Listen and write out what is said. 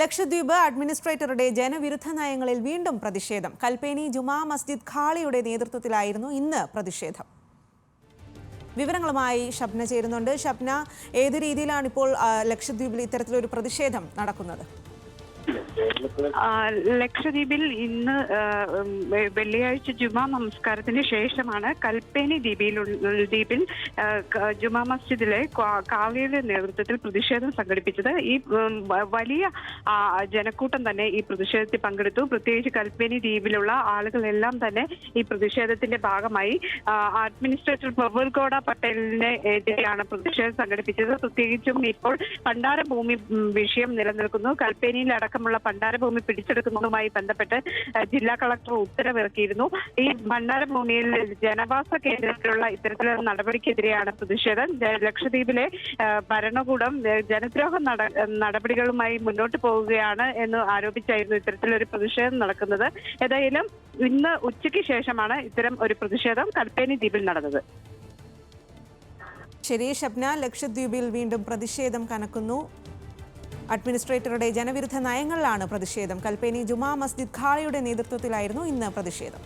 ലക്ഷദ്വീപ് അഡ്മിനിസ്ട്രേറ്ററുടെ ജനവിരുദ്ധ നയങ്ങളിൽ വീണ്ടും പ്രതിഷേധം. കൽപ്പേനി ജുമാ മസ്ജിദ് ഖാളിയുടെ നേതൃത്വത്തിലായിരുന്നു ഇന്ന് പ്രതിഷേധം. വിവരങ്ങളുമായി ഷബ്ന ചേരുന്നുണ്ട്. ഷബ്ന ഏത് രീതിയിലാണ് ഇപ്പോൾ ലക്ഷദ്വീപിൽ ഇത്തരത്തിലൊരു പ്രതിഷേധം നടക്കുന്നത്? ലക്ഷദ്വീപിൽ ഇന്ന് വെള്ളിയാഴ്ച ജുമാ നമസ്കാരത്തിന് ശേഷമാണ് കൽപ്പേനി ദ്വീപിൽ ദ്വീപിൽ ജുമാ മസ്ജിദിലെ കാവ്യയുടെ നേതൃത്വത്തിൽ പ്രതിഷേധം സംഘടിപ്പിച്ചത്. ഈ വലിയ ജനക്കൂട്ടം തന്നെ ഈ പ്രതിഷേധത്തിൽ പങ്കെടുത്തു. പ്രത്യേകിച്ച് കൽപ്പേനി ദ്വീപിലുള്ള ആളുകളെല്ലാം തന്നെ ഈ പ്രതിഷേധത്തിന്റെ ഭാഗമായി അഡ്മിനിസ്ട്രേറ്റർ പ്രഫുൽ ഗോഡ പട്ടേലിനെ എതിരെയാണ് പ്രതിഷേധം സംഘടിപ്പിച്ചത്. പ്രത്യേകിച്ചും ഇപ്പോൾ ഭണ്ഡാര ഭൂമി വിഷയം നിലനിൽക്കുന്നു. കൽപ്പേനിയിൽ അടക്കമുള്ള പണ്ടാരഭൂമി പിടിച്ചെടുക്കുന്നതുമായി ബന്ധപ്പെട്ട് ജില്ലാ കളക്ടർ ഉത്തരവിറക്കിയിരുന്നു. ഈ ഭണ്ഡാരഭൂമിയിൽ ജനവാസ കേന്ദ്രത്തിലുള്ള ഇത്തരത്തിലുള്ള നടപടിക്കെതിരെയാണ് പ്രതിഷേധം. ലക്ഷദ്വീപിലെ ഭരണകൂടം ജനദ്രോഹ നടപടികളുമായി മുന്നോട്ട് പോവുകയാണ് എന്ന് ആരോപിച്ചായിരുന്നു ഇത്തരത്തിലൊരു പ്രതിഷേധം നടക്കുന്നത്. ഏതായാലും ഇന്ന് ഉച്ചയ്ക്ക് ശേഷമാണ് ഇത്തരം ഒരു പ്രതിഷേധം കൽപ്പേനി ദ്വീപിൽ നടന്നത്. ശരി ഷബ്ന. ലക്ഷദ്വീപിൽ വീണ്ടും പ്രതിഷേധം കനക്കുന്നു. അഡ്മിനിസ്ട്രേറ്ററുടെ ജനവിരുദ്ധ നയങ്ങളിലാണ് പ്രതിഷേധം. കൽപ്പേനി ജുമാ മസ്ജിദ് ഖാളിയുടെ നേതൃത്വത്തിലായിരുന്നു ഇന്ന് പ്രതിഷേധം.